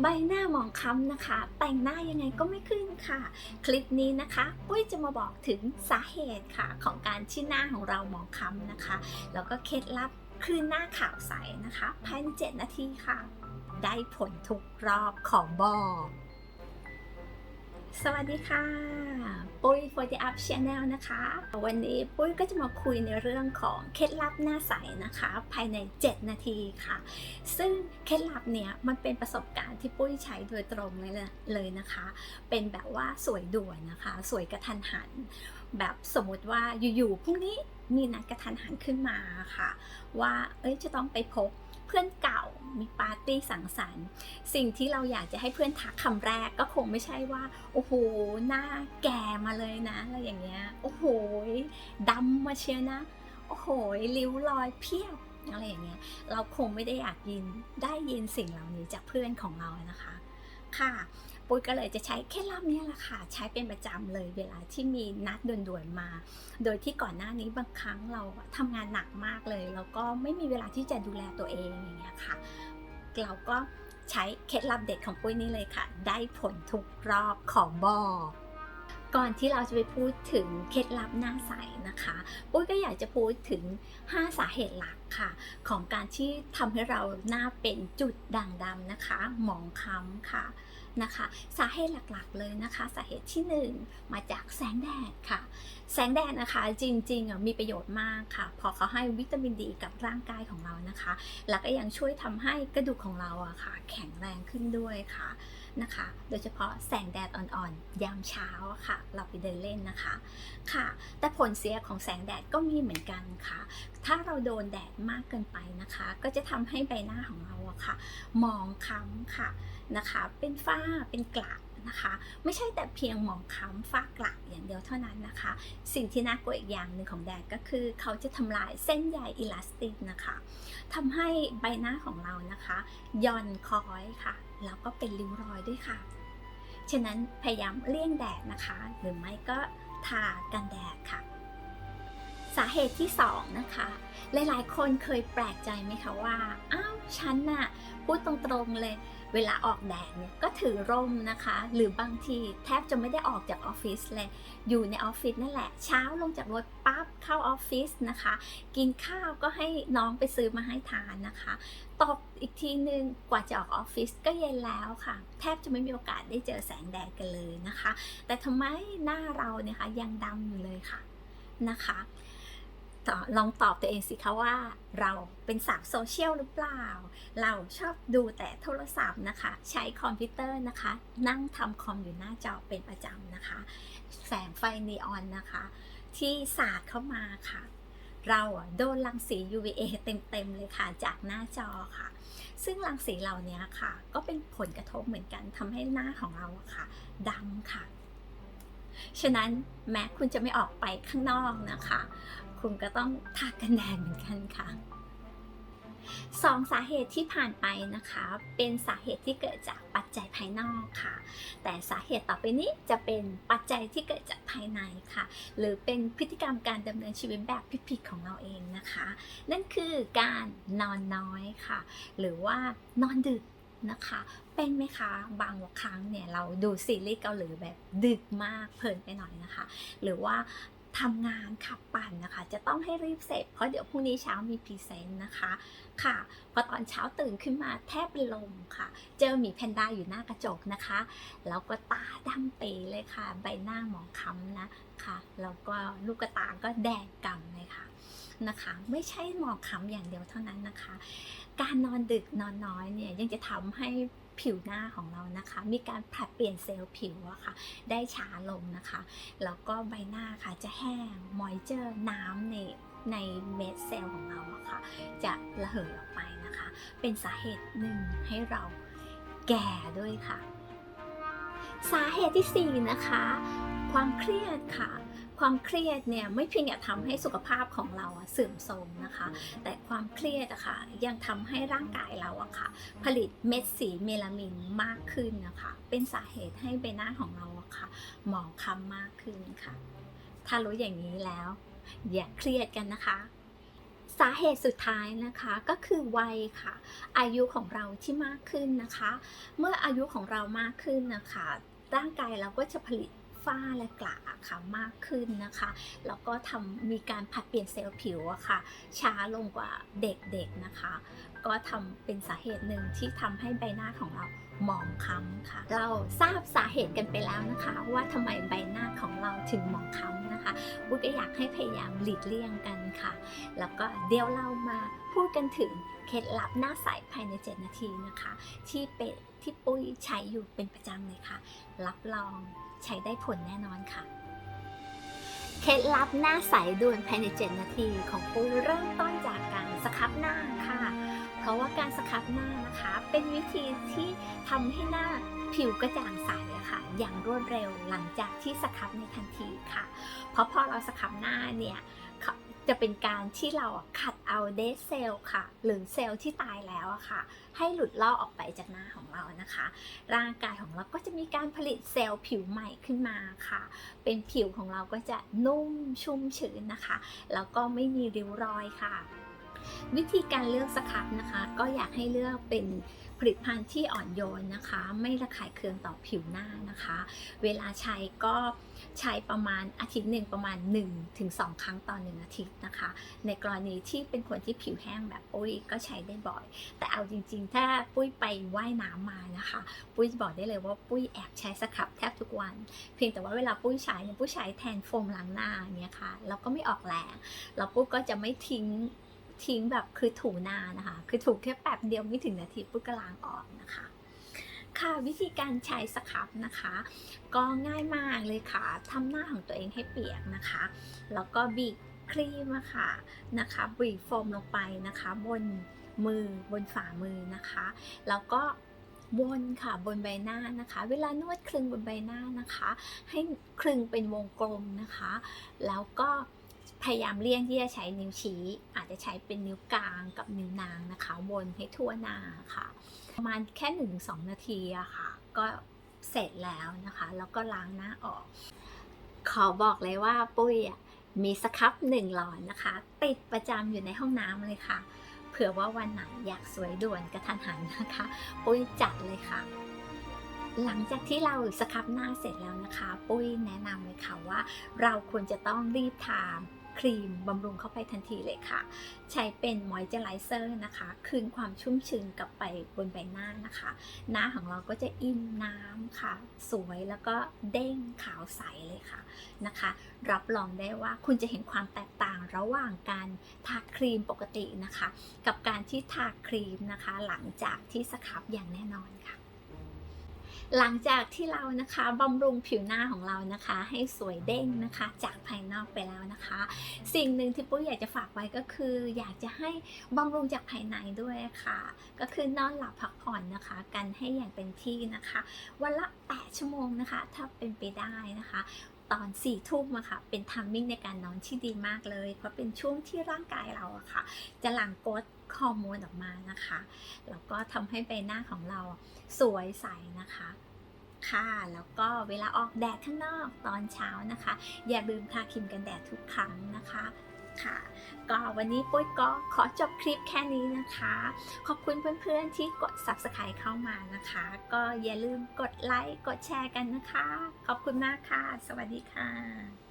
ใบหน้าหมองคล้ำนะคะ แต่งหน้ายังไงก็ไม่ขึ้นค่ะ คลิปนี้นะคะปุ้ยจะมาบอกถึงสาเหตุค่ะ ของการที่หน้าของเราหมองคล้ำนะคะ แล้วก็เคล็ดลับคืนหน้าขาวใสนะคะ ภายใน 7 นาทีค่ะ ได้ผลทุกรอบของบอก สวัสดีค่ะ ปุ้ย for the up channel นะคะ วันนี้ปุ้ยก็จะมาคุยในเรื่องของเคล็ดลับหน้าใสนะคะ ภายใน 7 นาทีค่ะ ซึ่งเคล็ดลับเนี้ยมันเป็นประสบการณ์ที่ปุ้ยใช้โดยตรงเลยเลยนะคะ เป็นแบบว่าสวยด่วนนะคะ สวยกระทันหัน แบบสมมติว่าอยู่ๆพรุ่งนี้มีนัดกระทันหันขึ้นมาค่ะ ว่าเอ้ยจะต้องไปพบ พื่อนเก่า มีปาร์ตี้สังสรรค์ สิ่งที่เราอยากจะให้เพื่อนทักคำแรกก็คงไม่ใช่ว่า โอ้โห หน้าแก่มาเลยนะ อะไรอย่างเงี้ย โอ้โหดำมาเชียนะ โอ้โหริ้วรอยเพียบอะไรอย่างเงี้ย เราคงไม่ได้อยากยินได้ยินสิ่งเหล่านี้จากเพื่อนของเรานะคะ ค่ะ ปุ้ยก็เลยจะใช้เคล็ดลับนี้แหละค่ะ ใช้เป็นประจำเลยเวลาที่มีนัดด่วนๆมา โดยที่ก่อนหน้านี้บางครั้งเราทำงานหนักมากเลย แล้วก็ไม่มีเวลาที่จะดูแลตัวเองอย่างเงี้ยค่ะ เราก็ใช้เคล็ดลับเด็ดของปุ้ยนี่เลยค่ะ ได้ผลทุกรอบของบอกก่อนที่เราจะไปพูดถึงเคล็ดลับหน้าใสนะคะ ปุ้ยก็อยากจะพูดถึง 5 สาเหตุหลักค่ะ ของการที่ทำให้เราหน้าเป็นจุดด่างดำนะคะ หมองคล้ำค่ะ นะคะ สาเหตุหลักๆเลยนะคะ สาเหตุที่ 1 มาจากแสงแดดค่ะ แสงแดดนะคะจริงๆมีประโยชน์มากค่ะเพอเขาให้วิตามินดีกับร่างกายของเรานะคะ แล้วก็ยังช่วยทำให้กระดูกของเราอะค่ะ แข็งแรงขึ้นด้วยค่ะนะคะ โดยเฉพาะแสงแดดอ่อนๆ ยามเช้าค่ะ เราไปเดินเล่นนะคะค่ะ แต่ผลเสียของแสงแดดก็มีเหมือนกันค่ะ ถ้าเราโดนแดดมากเกินไปนะคะ ก็จะทำให้ใบหน้าของเรา ค่ะ มองค้ำค่ะนะคะ เป็นฝ้าเป็นกระนะคะไม่ใช่แต่เพียงหมองคล้ำฝ้ากระอย่างเดียวเท่านั้นนะคะ สิ่งที่น่ากลัวอีกอย่างหนึ่งของแดดก็คือ เขาจะทำลายเส้นใยอิลาสติกนะคะทำให้ใบหน้าของเรานะคะย่อนคอยค่ะ แล้วก็เป็นริ้วรอยด้วยค่ะ ฉะนั้นพยายามเลี่ยงแดดนะคะ หรือไม่ก็ทากันแดดค่ะ สาเหตุที่ 2 นะคะ หลายๆ คนเคยแปลกใจไหมคะว่า อ้าว ฉันน่ะ พูดตรงๆเลย เวลาออกแดดเนี่ยก็ถือร่มนะคะ หรือบางทีแทบจะไม่ได้ออกจากออฟฟิศเลย อยู่ในออฟฟิศนั่นแหละ เช้าลงจากรถปั๊บเข้าออฟฟิศนะคะ กินข้าวก็ให้น้องไปซื้อมาให้ทานนะคะ ตกอีกทีนึงกว่าจะออกออฟฟิศก็เย็นแล้วค่ะ แทบจะไม่มีโอกาสได้เจอแสงแดดกันเลยนะคะ แต่ทำไมหน้าเราเนี่ยคะยังดำอยู่เลยค่ะนะคะ ลองตอบตัวเองสิคะว่า เราเป็นสาวโซเชียลหรือเปล่า เราชอบดูแต่โทรศัพท์นะคะ ใช้คอมพิวเตอร์นะคะ นั่งทำคอมอยู่หน้าจอเป็นประจำนะคะ แสงไฟนีออนนะคะ ที่สาดเข้ามาค่ะ เราโดนรังสี UVA เต็มๆเลยค่ะ จากหน้าจอค่ะ ซึ่งรังสีเหล่านี้ค่ะ ก็เป็นผลกระทบเหมือนกันทำให้หน้าของเราค่ะดำค่ะ ฉะนั้นแม้คุณจะไม่ออกไปข้างนอกนะคะ คุณก็ต้องทากันแดดเหมือนกันค่ะสองสาเหตุที่ผ่านไปนะคะ เป็นสาเหตุที่เกิดจากปัจจัยภายนอกค่ะ แต่สาเหตุต่อไปนี้จะเป็นปัจจัยที่เกิดจากภายในค่ะ หรือเป็นพฤติกรรมการดำเนินชีวิตแบบผิดๆของเราเองนะคะ นั่นคือการนอนน้อยค่ะ หรือว่านอนดึกนะคะ เป็นไหมคะ บางครั้งเนี่ยเราดูซีรีส์เกาหลีแบบดึกมากเพลินไปหน่อยนะคะ หรือว่า ทำงานขับปั่นนะคะ จะต้องให้รีบเสร็จเพราะเดี๋ยวพรุ่งนี้เช้ามีพรีเซนต์นะคะค่ะพอตอนเช้าตื่นขึ้นมาแทบเป็นลมค่ะ เจอหมีแพนด้าอยู่หน้ากระจกนะคะ แล้วก็ตาดำเปเลยค่ะ ใบหน้าหมองคล้ำนะค่ะแล้วก็ลูกตาก็แดงกำเลยค่ะนะคะ ไม่ใช่หมองคล้ำอย่างเดียวเท่านั้นนะคะ การนอนดึกนอนน้อยเนี่ยยังจะทำให้ ผิวหน้าของเรานะคะ มีการผลัดเปลี่ยนเซลล์ผิวอะค่ะ ได้ช้าลงนะคะ แล้วก็ใบหน้าค่ะจะแห้ง มอยเจอร์ น้ำในในเม็ดเซลล์ของเราอะค่ะ จะระเหยออกไปนะคะ เป็นสาเหตุหนึ่งให้เราแก่ด้วยค่ะ สาเหตุที่ 4 นะคะ ความเครียดค่ะ ความเครียดเนี่ยไม่เพียงแต่ทำให้สุขภาพของเราอะเสื่อมโทรมนะคะ แต่ความเครียดอะค่ะยังทำให้ร่างกายเราอะค่ะ ผลิตเม็ดสีเมลามินมากขึ้นนะคะ เป็นสาเหตุให้ใบหน้าของเราอะค่ะหมองคล้ำมากขึ้นค่ะ ถ้ารู้อย่างนี้แล้ว อย่าเครียดกันนะคะสาเหตุสุดท้ายนะคะก็คือวัยค่ะ อายุของเราที่มากขึ้นนะคะ เมื่ออายุของเรามากขึ้นนะคะ ร่างกายเราก็จะผลิต ฝ้าและกระค่ะมากขึ้นนะคะ แล้วก็ทำมีการผัดเปลี่ยนเซลล์ผิวอะค่ะ ช้าลงกว่าเด็กๆนะคะ ก็ทำเป็นสาเหตุหนึ่งที่ทำให้ใบหน้าของเรา หมองคล้ำค่ะ เราทราบสาเหตุกันไปแล้วนะคะ ว่าทำไมใบหน้าของเราถึงหมองคล้ำนะคะปุ้ยก็อยากให้พยายามหลีกเลี่ยงกันค่ะ แล้วก็เดี๋ยวเรามาพูดกันถึงเคล็ดลับหน้าใสภายใน 7 นาทีนะคะ ที่เป็นที่ปุ้ยใช้อยู่เป็นประจำเลยค่ะ รับรองใช้ได้ผลแน่นอนค่ะเคล็ดลับหน้าใสด่วนภายใน 7 นาที ของปุ้ยเริ่มต้นจากการสครับหน้าค่ะ เพราะว่าการสครับหน้านะคะ เป็นวิธีที่ทำให้หน้าผิวกระจ่างใสอะค่ะ อย่างรวดเร็วหลังจากที่สครับในทันทีค่ะ เพราะพอเราสครับหน้าเนี่ยจะเป็นการที่เราขัดเอาเดซเซลค่ะ หรือเซลล์ที่ตายแล้วอะค่ะ ให้หลุดลอกออกไปจากหน้าของเรานะคะ ร่างกายของเราก็จะมีการผลิตเซลล์ผิวใหม่ขึ้นมาค่ะ เป็นผิวของเราก็จะนุ่มชุ่มชื้นนะคะ แล้วก็ไม่มีริ้วรอยค่ะ วิธีการเลือกสครับนะคะ ก็อยากให้เลือกเป็นผลิตภัณฑ์ที่อ่อนโยนนะคะ ไม่ระคายเคืองต่อผิวหน้านะคะ เวลาใช้ก็ใช้ประมาณอาทิตย์หนึ่งประมาณ 1-2 ครั้งต่อหนึ่งอาทิตย์นะคะ ในกรณีที่เป็นคนที่ผิวแห้งแบบปุ้ยก็ใช้ได้บ่อย แต่เอาจริง ๆ ถ้าปุ้ยไปว่ายน้ำมานะคะ ปุ้ยบอกได้เลยว่าปุ้ยแอบใช้สครับแทบทุกวัน เพียงแต่ว่าเวลาปุ้ยใช้เนี่ยปุ้ยใช้แทนโฟมล้างหน้าอย่างเงี้ยค่ะแล้วก็ไม่ออกแรงแล้วปุ้ยก็จะไม่ทิ้ง ทิ้งแบบคือถูนานะคะ คือถูแค่แป๊บเดียวไม่ถึงนาทีปุ้ยก็ล้างออกนะคะ ค่ะวิธีการใช้สครับนะคะ ก็ง่ายมากเลยค่ะทำหน้าของตัวเองให้เปียกนะคะ แล้วก็บีบครีมอะค่ะนะคะบีบโฟมลงไปนะคะ บนมือบนฝ่ามือนะคะ แล้วก็วนค่ะบนใบหน้านะคะ เวลานวดคลึงบนใบหน้านะคะ ให้คลึงเป็นวงกลมนะคะ แล้วก็ พยายามเลี่ยงที่จะใช้นิ้วชี้ อาจจะใช้เป็นนิ้วกลางกับนิ้วนางนะคะวนให้ทั่วหน้าค่ะ ประมาณแค่1นสองนาทีอะค่ะ ก็เสร็จแล้วนะคะ แล้วก็ล้างหน้าออก ขอบอกเลยว่าปุ้ยมีสครับหนึ่งหลอนนะคะ ติดประจำอยู่ในห้องน้ำเลยค่ะ เผื่อว่าวันไหนอยากสวยด่วนกระทันหันนะคะ ปุ้ยจัดเลยค่ะหลังจากที่เราสครับหน้าเสร็จแล้วนะคะ ปุ้ยแนะนำเลยค่ะว่า เราควรจะต้องรีบทา ครีมบำรุงเข้าไปทันทีเลยค่ะ ใช้เป็นมอยเจอไรเซอร์นะคะ คืนความชุ่มชื้นกลับไปบนใบหน้านะคะ หน้าของเราก็จะอิ่มน้ำค่ะ สวยแล้วก็เด้งขาวใสเลยค่ะนะคะ รับรองได้ว่าคุณจะเห็นความแตกต่างระหว่างการทาครีมปกตินะคะ กับการที่ทาครีมนะคะ หลังจากที่สครับอย่างแน่นอนค่ะ หลังจากที่เรานะคะบำรุงผิวหน้าของเรานะคะ ให้สวยเด้งนะคะ จากภายนอกไปแล้วนะคะ สิ่งหนึ่งที่ปุ้ยอยากจะฝากไว้ก็คือ อยากจะให้บำรุงจากภายในด้วยค่ะ ก็คือนอนหลับพักผ่อนนะคะ กันให้อย่างเต็มที่นะคะ วันละ 8 ชั่วโมงนะคะ ถ้าเป็นไปได้นะคะตอน4ี่ทุ่มอะค่ะ เป็นทัมมิ่งในการนอนที่ดีมากเลย เพราะเป็นช่วงที่ร่างกายเราอะค่ะ จะหลั่งกรด ฮอร์โมนออกมานะคะ แล้วก็ทำให้ใบหน้าของเราสวยใสนะคะ ค่ะ แล้วก็เวลาออกแดดข้างนอกตอนเช้านะคะ อย่าลืมทาครีมกันแดดทุกครั้งนะคะค่ะก็วันนี้ปุ้ยก็ขอจบคลิปแค่นี้นะคะ ขอบคุณเพื่อนๆที่กด subscribe เข้ามานะคะ ก็อย่าลืมกดไลค์ กดแชร์กันนะคะ ขอบคุณมากค่ะ สวัสดีค่ะ